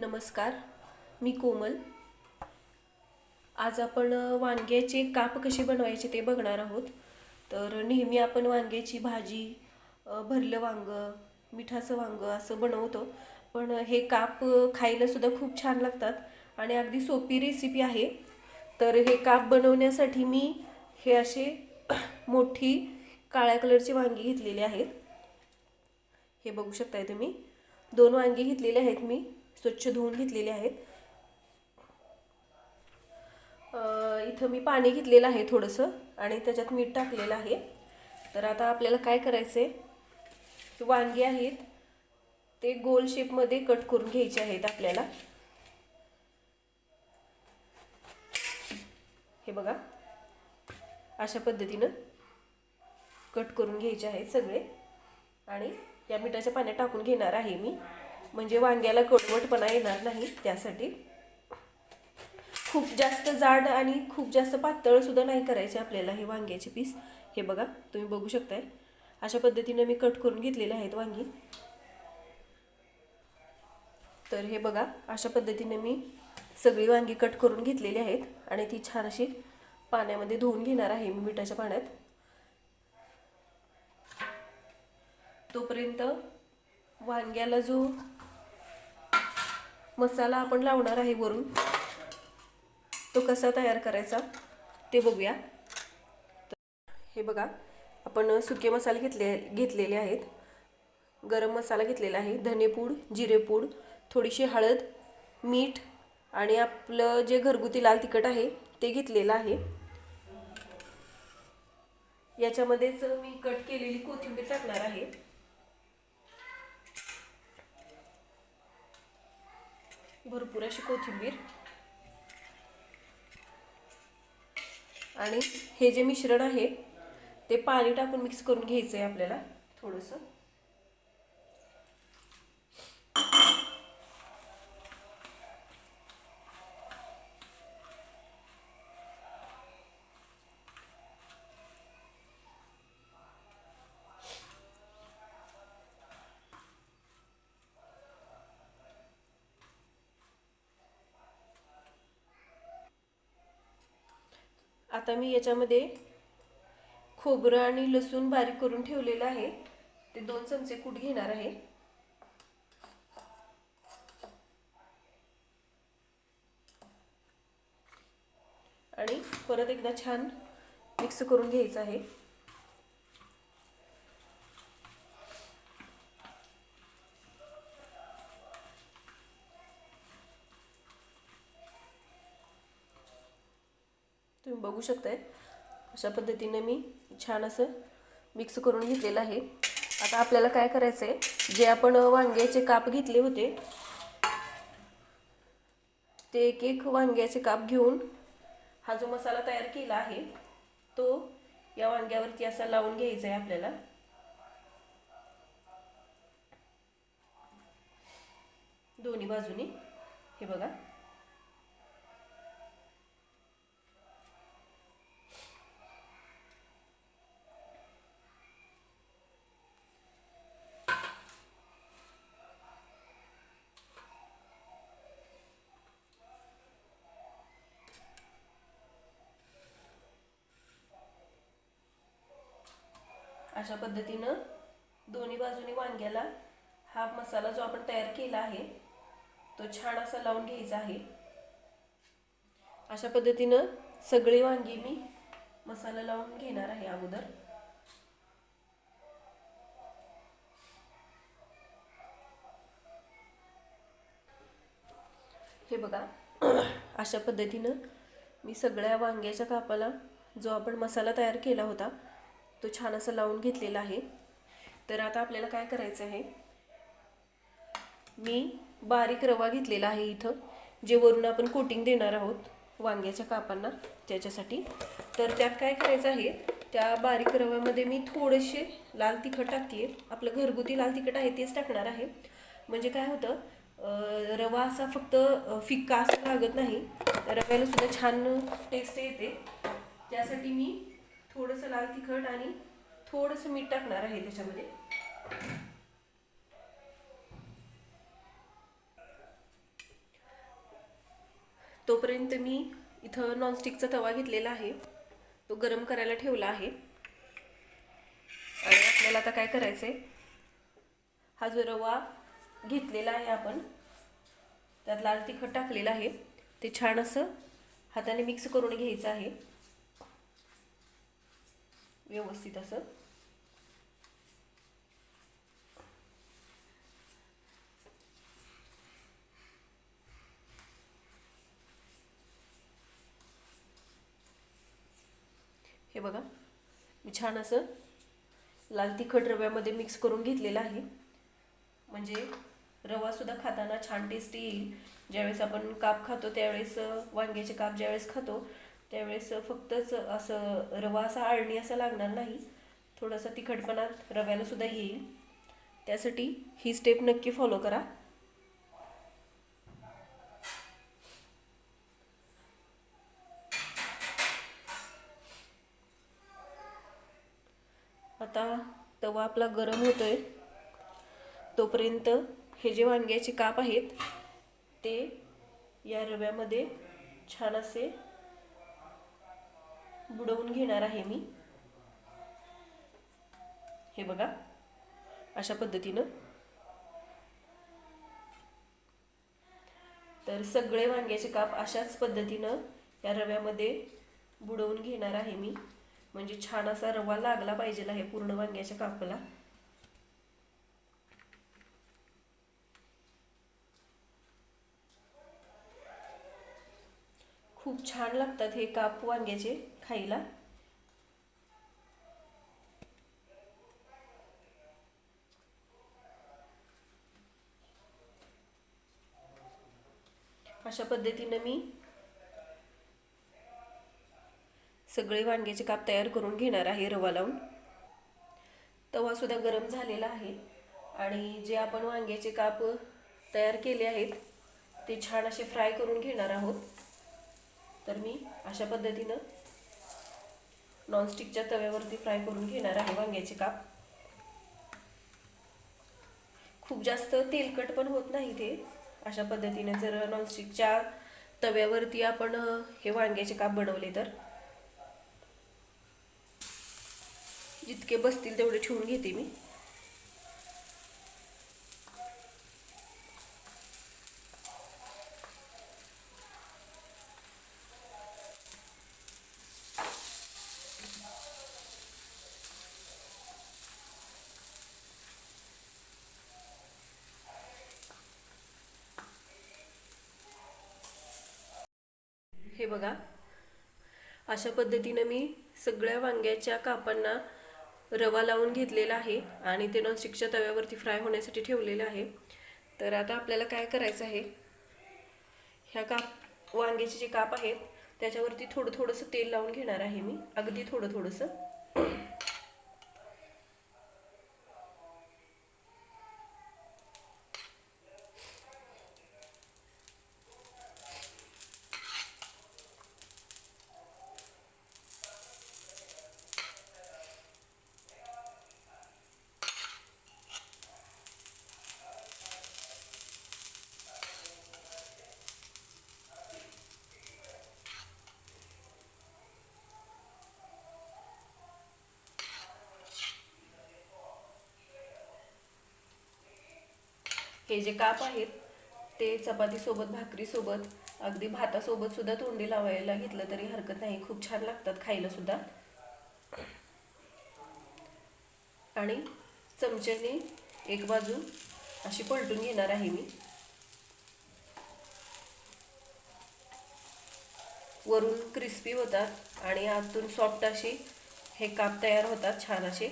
नमस्कार मी कोमल. आज आपण वांग्याचे काप कसे बनवायचे ते बघणार आहोत. तर नेहमी आपण वांग्याची भाजी भरलं वांगं मिठाचं वांगं असं बनवतो. पण हे काप खायलासुद्धा खूप छान लागतात आणि अगदी सोपी रेसिपी आहे. तर हे काप बनवण्यासाठी मी हे असे मोठी काळ्या कलरची वांगी घेतलेली आहेत. हे बघू शकताय तुम्ही. दोन वांगी घेतलेले आहेत मी. स्वच्छ धुवून घेतलेले आहेत. इथं मी पाणी घेतलेलं आहे थोडंसं आणि त्याच्यात मीठ टाकलेलं आहे. तर आता आपल्याला काय करायचं आहे वांगे आहेत. ते गोल शेपमध्ये कट करून घ्यायचे आहेत आपल्याला. हे बघा. अशा पद्धतीनं कट करून घ्यायचे आहेत सगळे. आणि या मिठाच्या पाण्यात टाकून घेणार आहे मी. म्हणजे वांग्याला कडवटपणा येणार नाही त्यासाठी. खूप जास्त जाड आणि खूप जास्त पातळसुद्धा नाही करायचे आपल्याला हे वांग्याचे पीस. हे बघा तुम्ही बघू शकताय. अशा पद्धतीनं मी कट करून घेतलेले आहेत वांगी. तर हे बघा अशा पद्धतीने मी सगळी वांगी कट करून घेतलेली आहेत आणि ती छान अशी पाण्यामध्ये धुवून घेणार आहे मी मिठाच्या पाण्यात. तोपर्यंत वांग्याला जो मसाला आपण लावणार आहे वरून. तो कसा तयार करायचा ते बघूया. हे बघा आपण सुके मसाले घेतले घेतलेले आहेत. गरम मसाला घेतलेला आहे धनेपूड जिरेपूड थोडीशी हळद मीठ आणि आपलं जे घरगुती लाल तिखट आहे ते घेतलेलं आहे. याच्यामध्येच मी कट केलेली कोथिंबीर टाकणार आहे. भरपूर अशी कोथिंबीर. आणि हे जे मिश्रण आहे ते पाणी टाकून मिक्स करून घ्यायचं आहे आपल्याला थोडंसं. आता मी याच्यामध्ये खोबरं आणि लसूण बारीक करून ठेवलेलं आहे. ते दोन चमचे कूट घेणार आहे. आणि परत एकदा छान मिक्स करून घ्यायचं आहे. तुम्ही बघू शकताय. अशा पद्धतीने मी छान असं मिक्स करून घेतलेलं आहे. आता आपल्याला काय करायचं आहे जे आपण वांग्याचे काप घेतले होते ते एक एक वांग्याचे काप घेऊन हा जो मसाला तयार केला आहे तो या वांग्यावरती असा लावून घ्यायचा आहे आपल्याला. दोन्ही बाजूनी. हे बघा. अशा पद्धतीनं दोन्ही बाजूनी वांग्याला हा मसाला जो आपण तयार केला आहे तो छान असा लावून घ्यायचा आहे. अशा पद्धतीनं सगळी वांगी मी मसाला लावून घेणार आहे अगोदर. हे बघा अशा पद्धतीनं मी सगळ्या वांग्याच्या कापाला जो आपण मसाला तयार केला होता तो छान असा लावून घेतलेला आहे. तर आता आपल्याला काय करायचं आहे? मी बारीक रवा घेतलेला आहे इथं जे वरून आपण कोटिंग देणार आहोत वांग्याच्या कापांना त्याच्यासाठी. तर त्यात काय करायचं आहे? त्या बारीक रव्यामध्ये मी थोडेसे लाल तिखट टाकते आपलं घरगुती लाल तिखट आहे तेच टाकणार आहे. म्हणजे काय होतं? रवा असा फक्त फिक्का असं लागत नाही. रव्याला सुद्धा छान टेस्ट येते. त्यासाठी मी थोडंसं लाल तिखट आणि थोडंसं मीठ टाकणार आहे त्याच्यामध्ये. तोपर्यंत मी इथं नॉनस्टिकचा तवा घेतलेला आहे. तो गरम करायला ठेवला आहे. आणि आपल्याला आता काय करायचं आहे हा जो रवा घेतलेला आहे आपण त्यात लाल तिखट टाकलेलं आहे. ते छान असं हाताने मिक्स करून घ्यायचं आहे. व्यवस्थित असं. हे बघा मी छान असं लाल तिखट रव्यामध्ये मिक्स करून घेतलेलं आहे. म्हणजे रवासुद्धा खाताना छान टेस्टी येईल. ज्यावेळेस आपण काप खातो त्यावेळेस वांग्याचे काप ज्यावेळेस खातो त्यावेळेस फक्तच असं रवा असा आळणी असा लागणार नाही. थोडासा तिखटपणा रव्याला सुद्धा येईल. त्यासाठी ही स्टेप नक्की फॉलो करा. आता तवा आपला गरम होतोय. तोपर्यंत हे जे वांग्याचे काप आहेत ते या रव्यामध्ये छान असे बुडवून घेणार आहे मी. हे बघा अशा पद्धतीनं. तर सगळे वांग्याचे काप अशाच पद्धतीनं या रव्यामध्ये बुडवून घेणार आहे मी. म्हणजे छान असा रवा लागला पाहिजे आहे पूर्ण वांग्याच्या कापाला. खूप छान लागतात हे काप वांग्याचे खायला. अशा पद्धतीनं मी सगळे वांग्याचे काप तयार करून घेणार आहे रवा लावून. तवा सुद्धा गरम झालेला आहे आणि जे आपण वांग्याचे काप तयार केले आहेत ते छान असे फ्राय करून घेणार आहोत. तर मी अशा पद्धतीनं नॉनस्टिकच्या तव्यावरती फ्राय करून घेणार आहे वांग्याचे काप. खूप जास्त तेलकट पण होत नाही ते. अशा पद्धतीने जर नॉनस्टिकच्या तव्यावरती आपण हे वांग्याचे काप बनवले तर. जितके बसतील तेवढे ठेवून घेते मी हे बघा. अशा पद्धतीनं मी सगळ्या वांग्याच्या कापांना रवा लावून घेतलेला आहे आणि ते नॉनस्टिकच्या तव्यावरती फ्राय होण्यासाठी ठेवलेलं आहे. तर आता आपल्याला काय करायचं आहे? ह्या काप वांग्याचे जे काप आहेत त्याच्यावरती थोडं थोडंसं तेल लावून घेणार आहे मी. अगदी थोडं थोडंसं. हे जे काप आहेत ते चपातीसोबत भाकरीसोबत अगदी भातासोबत सुद्धा तोंडी लावायला घेतलं तरी हरकत नाही. खूप छान लागतात खायला सुद्धा. आणि चमच्याने एक बाजू अशी पलटून घेणार आहे मी. वरून क्रिस्पी होतात आणि आतून सॉफ्ट अशी हे काप तयार होतात छान असे.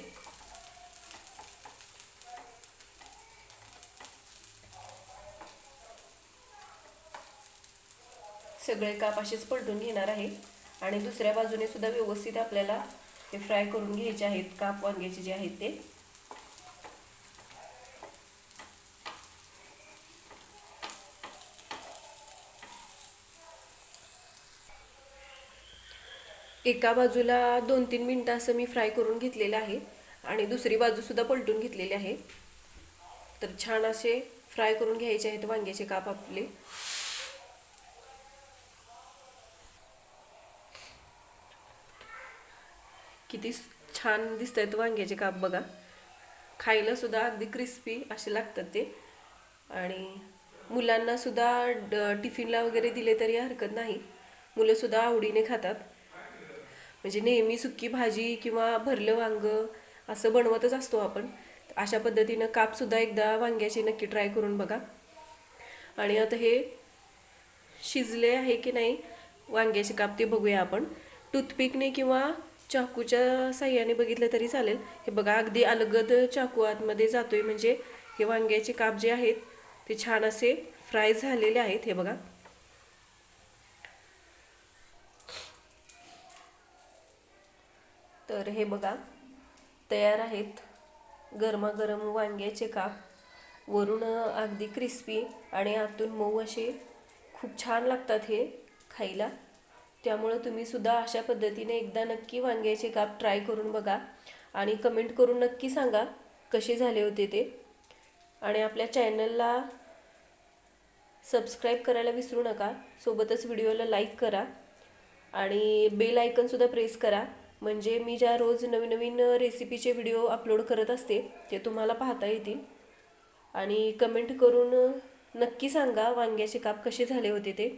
सगळे काप असेच पलटून घेणार आहे. आणि दुसऱ्या बाजूने सुद्धा व्यवस्थित आपल्याला ते फ्राय करून घ्यायचे आहेत. काप वांग्याचे जे आहेत ते. एका बाजूला दोन तीन मिनटं असं मी फ्राय करून घेतलेलं आहे. आणि दुसरी बाजूसुद्धा पलटून घेतलेली आहे. तर छान असे फ्राय करून घ्यायचे आहेत वांग्याचे काप आपले. किती छान दिसत आहेत वांग्याचे काप बघा. खायलासुद्धा अगदी क्रिस्पी असे लागतात ते. आणि मुलांनासुद्धा ड टिफिनला वगैरे दिले तरी हरकत नाही. मुलंसुद्धा आवडीने खातात. म्हणजे नेहमी सुकी भाजी किंवा भरलं वांग असं बनवतच असतो आपण. अशा पद्धतीनं कापसुद्धा एकदा वांग्याचे नक्की ट्राय करून बघा. आणि आता हे शिजले आहे की नाही वांग्याचे काप ते बघूया आपण. टूथपिकने किंवा चाकूच्या साह्याने बघितलं तरी चालेल. हे बघा अगदी अलगद चाकू आतमध्ये जातोय. म्हणजे हे वांग्याचे काप जे आहेत ते छान असे फ्राय झालेले आहेत. हे बघा. तर हे बघा तयार आहेत गरमागरम वांग्याचे काप. वरून अगदी क्रिस्पी आणि आतून मऊ असे खूप छान लागतात हे खायला. त्यामुळं तुम्हीसुद्धा अशा पद्धतीने एकदा नक्की वांग्याचे काप ट्राय करून बघा. आणि कमेंट करून नक्की सांगा कसे झाले होते ते. आणि आपल्या चॅनलला सबस्क्राईब करायला विसरू नका. सोबतच व्हिडिओला लाईक करा. आणि बेल आयकनसुद्धा प्रेस करा. म्हणजे मी ज्या रोज नवीन नवीन रेसिपीचे व्हिडिओ अपलोड करत असते ते तुम्हाला पाहता येतील. आणि कमेंट करून नक्की सांगा वांग्याचे काप कसे झाले होते ते.